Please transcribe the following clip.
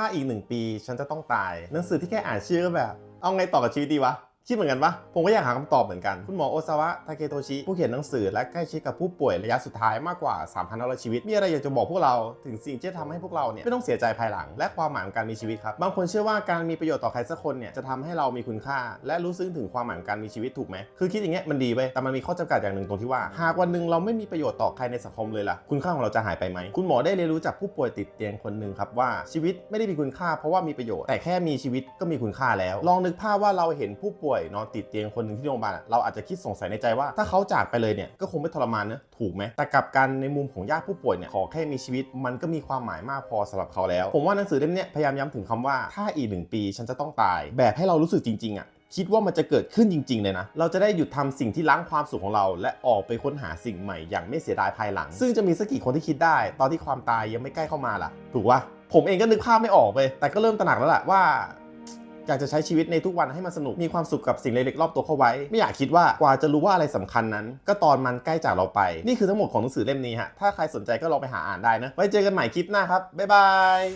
ถ้าอีกหนึ่งปีฉันจะต้องตาย หนังสือที่แค่อ่านชื่อก็แบบ เอาไงต่อกับชีวิตดีวะ คิดเหมือนกันปะผมก็อยากหาคำตอบเหมือนกัน คุณหมอโอซาวะ ทาเกโตชิ ผู้เขียนหนังสือและใกล้ชิดกับผู้ป่วยระยะสุดท้ายมากกว่า3,500ชีวิต มีอะไรอยากจะบอกพวกเรา ถึงสิ่งที่จะทำให้พวกเราเนี่ยไม่ต้องเสียใจภายหลัง และความหมายของการมีชีวิตครับ บางคนเชื่อว่าการมีประโยชน์ต่อใครสักคนเนี่ยจะทำให้เรามีคุณค่า และรู้ซึ้งถึงความหมายของการมีชีวิตถูกไหม คือคิดอย่างเงี้ยมันดีเว้ยแต่มันมีข้อจำกัดอย่างหนึ่งตรงที่ว่า หากวันหนึ่งเราไม่มีประโยชน์ต่อใครในสังคมเลยล่ะ คุณค่าของเราจะหายไปไหม คุณหมอได้เรียนรู้จากผู้ป่วยติดเตียงคนหนึ่งครับว่าชีวิตไม่ได้มีคุณค่า เพราะว่ามีประโยชน์ แต่แค่มีชีวิตก็มีคุณค่าแล้ว ลองนึกภาพว่าเราเห็นผู้ป่วยนอนติดเตียงคนหนึ่งที่โรงพยาบาลเราอาจจะคิดสงสัยในใจว่าถ้าเขาจากไปเลยเนี่ยก็คงไม่ทรมานนะถูกไหมแต่กลับกันในมุมของญาติผู้ป่วยเนี่ยขอแค่มีชีวิต มันก็มีความหมายมากพอสำหรับเขาแล้ว ผมว่าหนังสือเล่มนี้พยายามย้ำถึงคำว่าถ้าอีกหนึ่งปีฉันจะต้องตาย แบบให้เรารู้สึกจริงๆอะคิดว่ามันจะเกิดขึ้นจริง ๆ เลยนะ เราจะได้หยุดทำสิ่งที่ล้างความสุขของเรา และออกไปค้นหาสิ่งใหม่อย่างไม่เสียดายภายหลัง ซึ่งจะมีสักกี่คนที่คิดได้ ตอนที่ความตายยังไม่ใกล้เข้ามาล่ะ ถูกปะผมเองก็นึกภาพไม่ออกไปแต่ก็เริ่มตระหนักแล้วแหละว่า อยากจะใช้ชีวิตในทุกวันให้มันสนุก มีความสุขกับสิ่งเล็กๆรอบตัวเข้าไว้ ไม่อยากคิดว่ากว่าจะรู้ว่าอะไรสำคัญนั้น ก็ตอนมันใกล้จากเราไป นี่คือทั้งหมดของหนังสือเล่มนี้ฮะ ถ้าใครสนใจก็ลองไปหาอ่านได้นะ ไว้เจอกันใหม่คลิปหน้าครับ บ๊ายบาย